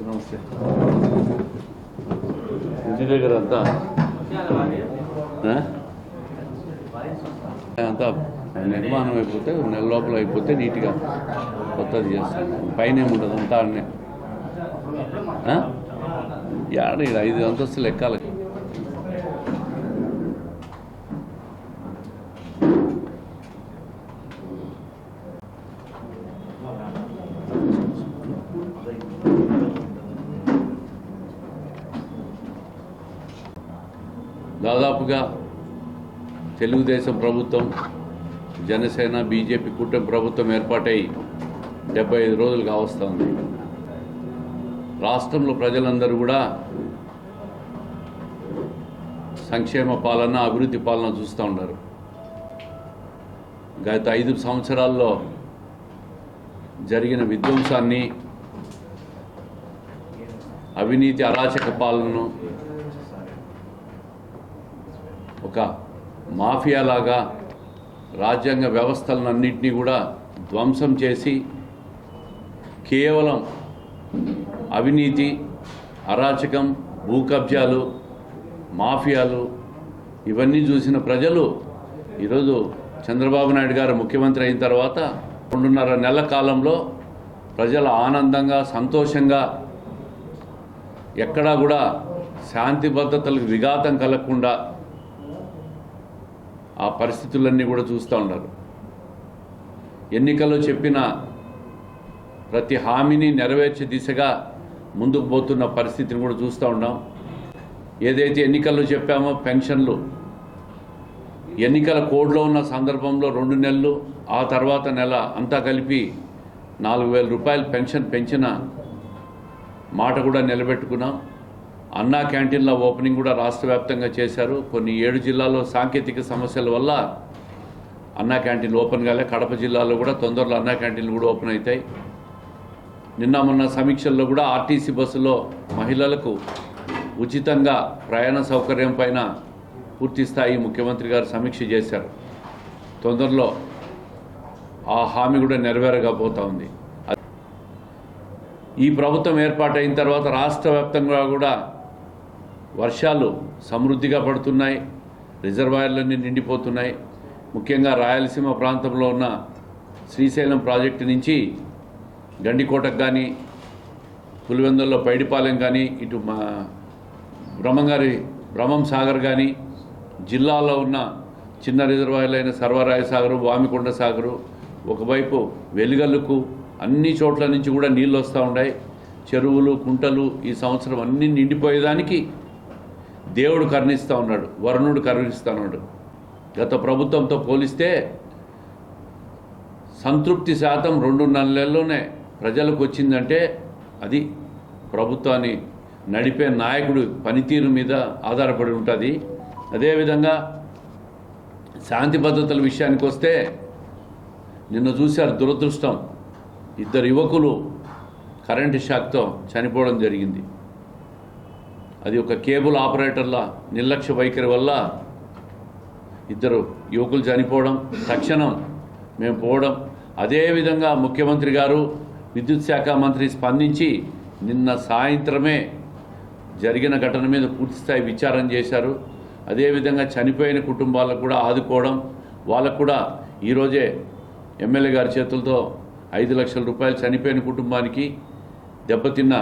నమస్తే ఇంటి దగ్గర అంతా ఆ? అంతా నిర్మాణం అయిపోతే నెల లోపల అయిపోతే నీట్గా కొత్తది చేస్తాం పైన ఏముండదు అంతా అన్నీ యాడ ఈడ ఐదు అంతస్తులు ఎక్కాలి దాదాపుగా తెలుగుదేశం ప్రభుత్వం జనసేన బీజేపీ కూటమి ప్రభుత్వం ఏర్పాటై డెబ్బై ఐదు రోజులు కావస్తుంది రాష్ట్రంలో ప్రజలందరూ కూడా సంక్షేమ పాలన అభివృద్ధి పాలన చూస్తూ ఉన్నారు. గత ఐదు సంవత్సరాల్లో జరిగిన విధ్వంసాన్ని అవినీతి అరాచక పాలనను ఒక మాఫియాలాగా రాజ్యాంగ వ్యవస్థలన్నింటినీ కూడా ధ్వంసం చేసి కేవలం అవినీతి అరాచకం భూ కబ్జాలు మాఫియాలు ఇవన్నీ చూసిన ప్రజలు ఈరోజు చంద్రబాబు నాయుడు గారు ముఖ్యమంత్రి అయిన తర్వాత రెండున్నర నెలల కాలంలో ప్రజలు ఆనందంగా సంతోషంగా ఎక్కడా కూడా శాంతి భద్రతలకు విఘాతం కలగకుండా ఆ పరిస్థితులన్నీ కూడా చూస్తూ ఉన్నారు. ఎన్నికల్లో చెప్పిన ప్రతి హామీని నెరవేర్చే దిశగా ముందుకు పోతున్న పరిస్థితిని కూడా చూస్తూ ఉన్నాం. ఏదైతే ఎన్నికల్లో చెప్పామో పెన్షన్లు ఎన్నికల కోడ్లో ఉన్న సందర్భంలో రెండు నెలలు ఆ తర్వాత నెల అంతా కలిపి నాలుగు వేల రూపాయలు పెన్షన్ పెంచిన మాట కూడా నిలబెట్టుకున్నాం. అన్నా క్యాంటీన్ల ఓపెనింగ్ కూడా రాష్ట్ర వ్యాప్తంగా చేశారు. కొన్ని ఏడు జిల్లాల్లో సాంకేతిక సమస్యల వల్ల అన్నా క్యాంటీన్ ఓపెన్ కాలే. కడప జిల్లాలో కూడా తొందరలో అన్నా క్యాంటీన్లు కూడా ఓపెన్ అవుతాయి. నిన్న మొన్న సమీక్షల్లో కూడా ఆర్టీసీ బస్సులో మహిళలకు ఉచితంగా ప్రయాణ సౌకర్యం పైన పూర్తి స్థాయి ముఖ్యమంత్రి గారు సమీక్ష చేశారు. తొందరలో ఆ హామీ కూడా నెరవేరకపోతా ఉంది. ఈ ప్రభుత్వం ఏర్పాటైన తర్వాత రాష్ట్ర వ్యాప్తంగా కూడా వర్షాలు సమృద్ధిగా పడుతున్నాయి రిజర్వాయర్లన్నీ నిండిపోతున్నాయి. ముఖ్యంగా రాయలసీమ ప్రాంతంలో ఉన్న శ్రీశైలం ప్రాజెక్టు నుంచి గండికోటకు కానీ పులివెందుల్లో పైడిపాలెం కానీ ఇటు మా బ్రహ్మంగారి బ్రహ్మం సాగర్ కానీ జిల్లాలో ఉన్న చిన్న రిజర్వాయర్లైన సర్వరాయ సాగరు వామికొండ సాగరు ఒకవైపు వెలుగల్లుకు అన్ని చోట్ల నుంచి కూడా నీళ్ళు వస్తూ ఉన్నాయి. చెరువులు కుంటలు ఈ సంవత్సరం అన్నీ నిండిపోయేదానికి దేవుడు కరుణిస్తూ ఉన్నాడు వరుణుడు కరుణిస్తూ ఉన్నాడు. గత ప్రభుత్వంతో పోలిస్తే సంతృప్తి శాతం రెండు నెలల్లోనే ప్రజలకు వచ్చిందంటే అది ప్రభుత్వాన్ని నడిపే నాయకుడు పనితీరు మీద ఆధారపడి ఉంటుంది. అదేవిధంగా శాంతి భద్రతల విషయానికి వస్తే నిన్న చూశారు దురదృష్టం. ఇద్దరు యువకులు కరెంటు షాక్తో చనిపోవడం జరిగింది. అది ఒక కేబుల్ ఆపరేటర్ల నిర్లక్ష్య వైఖరి వల్ల ఇద్దరు యువకులు చనిపోవడం తక్షణం మేము పోవడం. అదేవిధంగా ముఖ్యమంత్రి గారు విద్యుత్ శాఖ మంత్రి స్పందించి నిన్న సాయంత్రమే జరిగిన ఘటన మీద పూర్తిస్థాయి విచారం చేశారు. అదేవిధంగా చనిపోయిన కుటుంబాలకు కూడా ఆదుకోవడం వాళ్ళకు కూడా ఈరోజే ఎమ్మెల్యే గారి చేతులతో ఐదు లక్షల రూపాయలు చనిపోయిన కుటుంబానికి దెబ్బతిన్న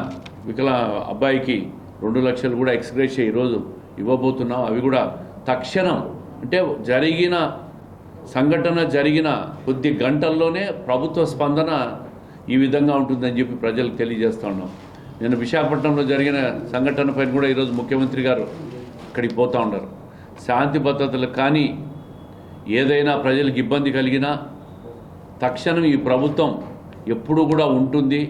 వికల అబ్బాయికి రెండు లక్షలు కూడా ఎక్స్గ్రేష్ ఈరోజు ఇవ్వబోతున్నాం అవి కూడా తక్షణం. అంటే జరిగిన సంఘటన జరిగిన కొద్ది గంటల్లోనే ప్రభుత్వ స్పందన ఈ విధంగా ఉంటుందని చెప్పి ప్రజలకు తెలియజేస్తా ఉన్నాం. నేను విశాఖపట్నంలో జరిగిన సంఘటన పైన కూడా ఈరోజు ముఖ్యమంత్రి గారు అక్కడికి పోతూ ఉన్నారు. శాంతి భద్రతలు కానీ ఏదైనా ప్రజలకు ఇబ్బంది కలిగినా తక్షణం ఈ ప్రభుత్వం ఎప్పుడు కూడా ఉంటుంది.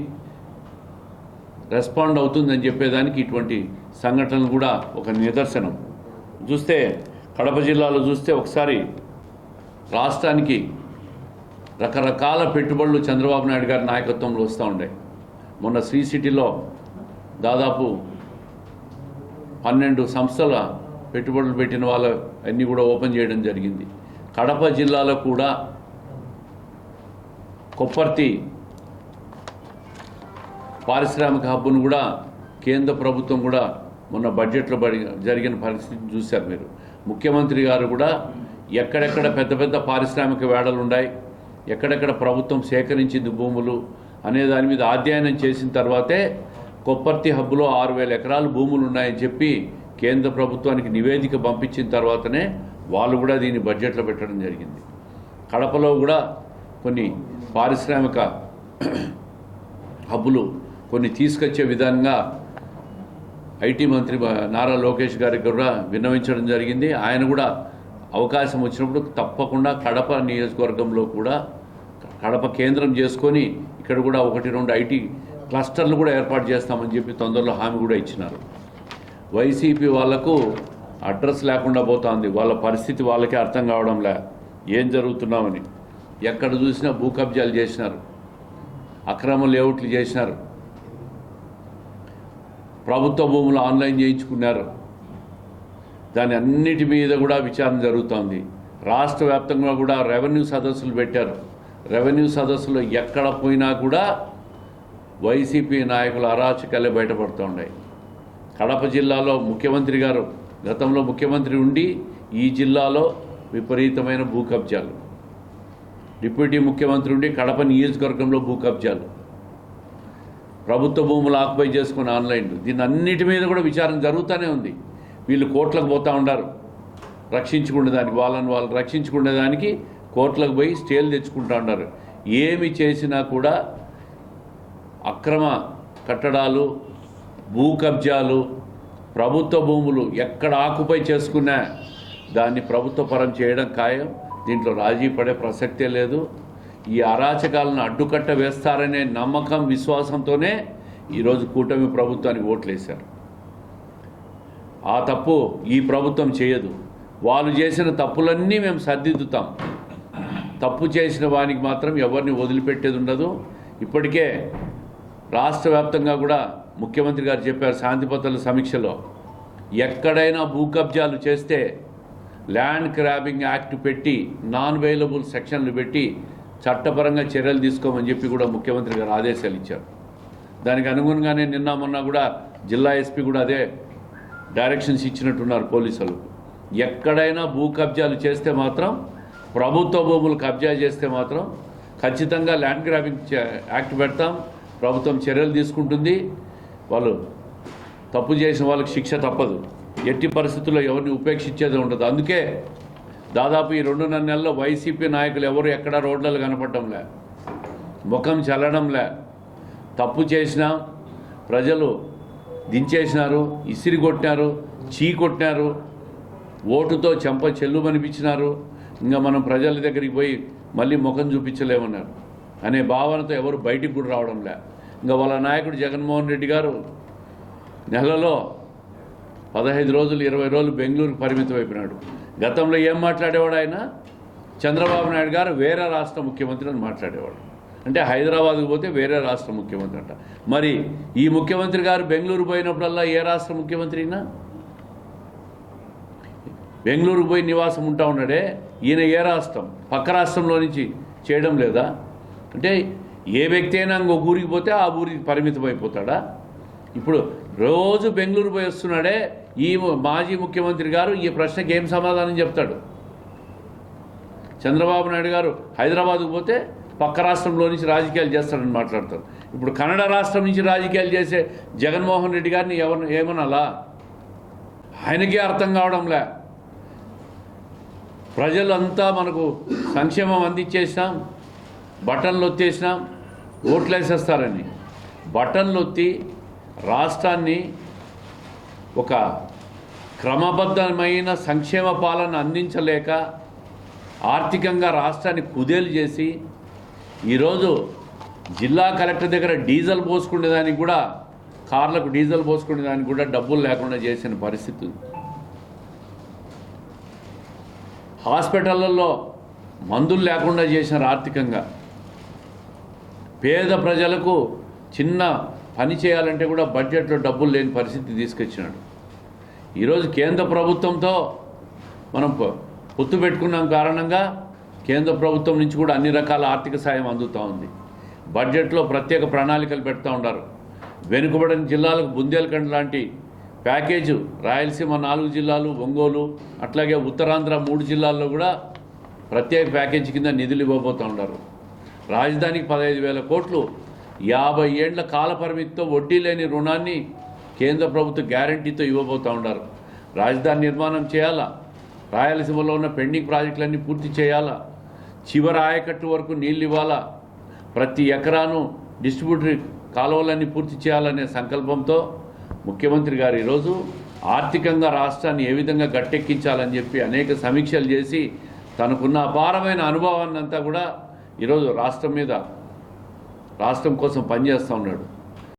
రెస్పాండ్ అవుతుందని చెప్పేదానికి ఇటువంటి సంఘటనలు కూడా ఒక నిదర్శనం. చూస్తే కడప జిల్లాలో చూస్తే ఒకసారి రాష్ట్రానికి రకరకాల పెట్టుబడులు చంద్రబాబు నాయుడు గారి నాయకత్వంలో వస్తూ ఉండే. మొన్న శ్రీ సిటీలో దాదాపు పన్నెండు సంస్థల పెట్టుబడులు పెట్టిన వాళ్ళ అన్నీ కూడా ఓపెన్ చేయడం జరిగింది. కడప జిల్లాలో కూడా కొప్పర్తి పారిశ్రామిక హబ్బును కూడా కేంద్ర ప్రభుత్వం కూడా మొన్న బడ్జెట్లో బడి జరిగిన పరిస్థితిని చూశారు మీరు. ముఖ్యమంత్రి గారు కూడా ఎక్కడెక్కడ పెద్ద పెద్ద పారిశ్రామిక వేడలు ఉన్నాయి ఎక్కడెక్కడ ప్రభుత్వం సేకరించింది భూములు అనే దాని మీద అధ్యయనం చేసిన తర్వాతే కొప్పర్తి హబ్బులో ఆరు వేల ఎకరాలు భూములు ఉన్నాయని చెప్పి కేంద్ర ప్రభుత్వానికి నివేదిక పంపించిన తర్వాతనే వాళ్ళు కూడా దీన్ని బడ్జెట్లో పెట్టడం జరిగింది. కడపలో కూడా కొన్ని పారిశ్రామిక హబ్బులు కొన్ని తీసుకొచ్చే విధంగా ఐటీ మంత్రి నారా లోకేష్ గారికి కూడా విన్నవించడం జరిగింది. ఆయన కూడా అవకాశం వచ్చినప్పుడు తప్పకుండా కడప నియోజకవర్గంలో కూడా కడప కేంద్రం చేసుకొని ఇక్కడ కూడా ఒకటి రెండు ఐటీ క్లస్టర్లు కూడా ఏర్పాటు చేస్తామని చెప్పి తొందరలో హామీ కూడా ఇచ్చినారు. వైసీపీ వాళ్ళకు అడ్రస్ లేకుండా పోతుంది. వాళ్ళ పరిస్థితి వాళ్ళకే అర్థం కావడంలే ఏం జరుగుతున్నామని. ఎక్కడ చూసినా భూ కబ్జాలు చేసినారు. అక్రమ లేఅవుట్లు చేసినారు. ప్రభుత్వ భూములు ఆన్లైన్ చేయించుకున్నారు. దాని అన్నిటి మీద కూడా విచారణ జరుగుతోంది. రాష్ట్ర వ్యాప్తంగా కూడా రెవెన్యూ సదస్సులు పెట్టారు. రెవెన్యూ సదస్సులో ఎక్కడ పోయినా కూడా వైసీపీ నాయకుల అరాచకాలే బయటపడుతూ ఉన్నాయి కడప జిల్లాలో ముఖ్యమంత్రి గారు గతంలో ముఖ్యమంత్రి ఉండి ఈ జిల్లాలో విపరీతమైన భూ కబ్జాలు డిప్యూటీ ముఖ్యమంత్రి ఉండి కడప నియోజకవర్గంలో భూ కబ్జాలు ప్రభుత్వ భూములు ఆక్యుపై చేసుకుని ఆన్లైన్. దీని అన్నిటి మీద కూడా విచారణ జరుగుతూనే ఉంది. వీళ్ళు కోర్టులకు పోతూ ఉండారు. రక్షించుకునేదానికి వాళ్ళని వాళ్ళు రక్షించుకునేదానికి కోర్టులకు పోయి స్టేలు తెచ్చుకుంటూ ఉన్నారు ఏమి చేసినా కూడా అక్రమ కట్టడాలు భూ కబ్జాలు ప్రభుత్వ భూములు ఎక్కడ ఆకుపై చేసుకున్నా దాన్ని ప్రభుత్వపరం చేయడం ఖాయం. దీంట్లో రాజీ పడే ప్రసక్తే లేదు. ఈ అరాచకాలను అడ్డుకట్ట వేస్తారనే నమ్మకం విశ్వాసంతోనే ఈరోజు కూటమి ప్రభుత్వానికి ఓట్లేశారు. ఆ తప్పు ఈ ప్రభుత్వం చేయదు. వాళ్ళు చేసిన తప్పులన్నీ మేము సర్దిద్దుతాం. తప్పు చేసిన వానికి మాత్రం ఎవరిని వదిలిపెట్టేది ఉండదు. ఇప్పటికే రాష్ట్ర వ్యాప్తంగా కూడా ముఖ్యమంత్రి గారు చెప్పారు శాంతి సమీక్షలో. ఎక్కడైనా భూ కబ్జాలు చేస్తే ల్యాండ్ క్రాబింగ్ యాక్ట్ పెట్టి నాన్ అవైలబుల్ సెక్షన్లు పెట్టి చట్టపరంగా చర్యలు తీసుకోమని చెప్పి కూడా ముఖ్యమంత్రి గారు ఆదేశాలు ఇచ్చారు. దానికి అనుగుణంగానే నిన్న మొన్న కూడా జిల్లా ఎస్పీ కూడా అదే డైరెక్షన్స్ ఇచ్చినట్టున్నారు పోలీసులు. ఎక్కడైనా భూ కబ్జాలు చేస్తే మాత్రం ప్రభుత్వ భూములు కబ్జా చేస్తే మాత్రం ఖచ్చితంగా ల్యాండ్ గ్రాబింగ్ యాక్ట్ పెడతాం ప్రభుత్వం చర్యలు తీసుకుంటుంది. వాళ్ళు తప్పు చేసిన వాళ్ళకి శిక్ష తప్పదు. ఎట్టి పరిస్థితుల్లో ఎవరిని ఉపేక్షించేది ఉండదు. అందుకే దాదాపు ఈ రెండున్నర నెలల్లో వైసీపీ నాయకులు ఎవరు ఎక్కడ రోడ్లలో కనపడటంలే. ముఖం చల్లడంలే. తప్పు చేసినా ప్రజలు దించేసినారు ఇసిరి కొట్టినారు చీ కొట్టినారు ఓటుతో చెంప చెల్లు అనిపించినారు ఇంకా మనం ప్రజల దగ్గరికి పోయి మళ్ళీ ముఖం చూపించలేమన్నారు. అనే భావనతో ఎవరు బయటికి కూడా రావడంలే. ఇంకా వాళ్ళ నాయకుడు జగన్మోహన్ రెడ్డి గారు నెలలో పదహైదు రోజులు ఇరవై రోజులు బెంగళూరుకు పరిమితం అయిపోయినాడు గతంలో ఏం మాట్లాడేవాడు ఆయన? చంద్రబాబు నాయుడు గారు వేరే రాష్ట్ర ముఖ్యమంత్రి అని మాట్లాడేవాడు. అంటే హైదరాబాద్కు పోతే వేరే రాష్ట్ర ముఖ్యమంత్రి అంట. మరి ఈ ముఖ్యమంత్రి గారు బెంగళూరు పోయినప్పుడల్లా ఏ రాష్ట్ర ముఖ్యమంత్రి అయినా బెంగళూరుకు పోయి నివాసం ఉంటా ఉన్నాడే. ఈయన ఏ రాష్ట్రం? పక్క రాష్ట్రంలో నుంచి చేయడం లేదా? అంటే ఏ వ్యక్తి అయినా ఇంకో ఊరికి పోతే ఆ ఊరికి పరిమితం అయిపోతాడా ఇప్పుడు రోజు బెంగళూరు పోయి వస్తున్నాడే. ఈ మాజీ ముఖ్యమంత్రి గారు ఈ ప్రశ్నకి ఏం సమాధానం చెప్తాడు? చంద్రబాబు నాయుడు గారు హైదరాబాద్కు పోతే పక్క రాష్ట్రంలో నుంచి రాజకీయాలు చేస్తాడని మాట్లాడతారు. ఇప్పుడు కన్నడ రాష్ట్రం నుంచి రాజకీయాలు చేసే జగన్మోహన్ రెడ్డి గారిని ఎవరు ఏమనాలా? ఆయనకే అర్థం కావడంలే. ప్రజలంతా మనకు సంక్షేమం అందించేసినాం బటన్లు ఒత్తేసినాం ఓట్లేసేస్తారని. బటన్లు ఒత్తి రాష్ట్రాన్ని ఒక క్రమబద్ధమైన సంక్షేమ పాలన అందించలేక ఆర్థికంగా రాష్ట్రాన్ని కుదేలు చేసి ఈరోజు జిల్లా కలెక్టర్ దగ్గర డీజిల్ పోసుకునేదానికి కూడా కార్లకు డీజిల్ పోసుకునేదానికి కూడా డబ్బులు లేకుండా చేసిన పరిస్థితి. ఉంది హాస్పిటళ్ళల్లో మందులు లేకుండా చేసినారు ఆర్థికంగా. పేద ప్రజలకు చిన్న పని చేయాలంటే కూడా బడ్జెట్లో డబ్బులు లేని పరిస్థితి తీసుకొచ్చినాడు. ఈరోజు కేంద్ర ప్రభుత్వంతో మనం పొత్తు పెట్టుకున్నాం కారణంగా కేంద్ర ప్రభుత్వం నుంచి కూడా అన్ని రకాల ఆర్థిక సాయం అందుతూ ఉంది. బడ్జెట్లో ప్రత్యేక ప్రణాళికలు పెడతా ఉన్నారు. వెనుకబడిన జిల్లాలకు బుందేల్ఖండ్ లాంటి ప్యాకేజు రాయలసీమ నాలుగు జిల్లాలు ఒంగోలు అట్లాగే ఉత్తరాంధ్ర మూడు జిల్లాల్లో కూడా ప్రత్యేక ప్యాకేజీ కింద నిధులు ఇవ్వబోతూ ఉన్నారు. రాజధానికి పదహైదు వేల కోట్లు యాభై ఏండ్ల కాల పరిమితితో వడ్డీ లేని రుణాన్ని కేంద్ర ప్రభుత్వ గ్యారంటీతో ఇవ్వబోతూ ఉన్నారు. రాజధాని నిర్మాణం చేయాలా? రాయలసీమలో ఉన్న పెండింగ్ ప్రాజెక్టులన్నీ పూర్తి చేయాలా? చివరి ఆయకట్టు వరకు నీళ్ళు ఇవ్వాలా? ప్రతి ఎకరాను డిస్ట్రిబ్యూటరీ కాలువలన్నీ పూర్తి చేయాలనే సంకల్పంతో ముఖ్యమంత్రి గారు ఈరోజు ఆర్థికంగా రాష్ట్రాన్ని ఏ విధంగా గట్టెక్కించాలని చెప్పి అనేక సమీక్షలు చేసి తనకున్న అపారమైన అనుభవాన్ని అంతా కూడా ఈరోజు రాష్ట్రం మీద రాష్ట్రం కోసం పనిచేస్తూ ఉన్నాడు.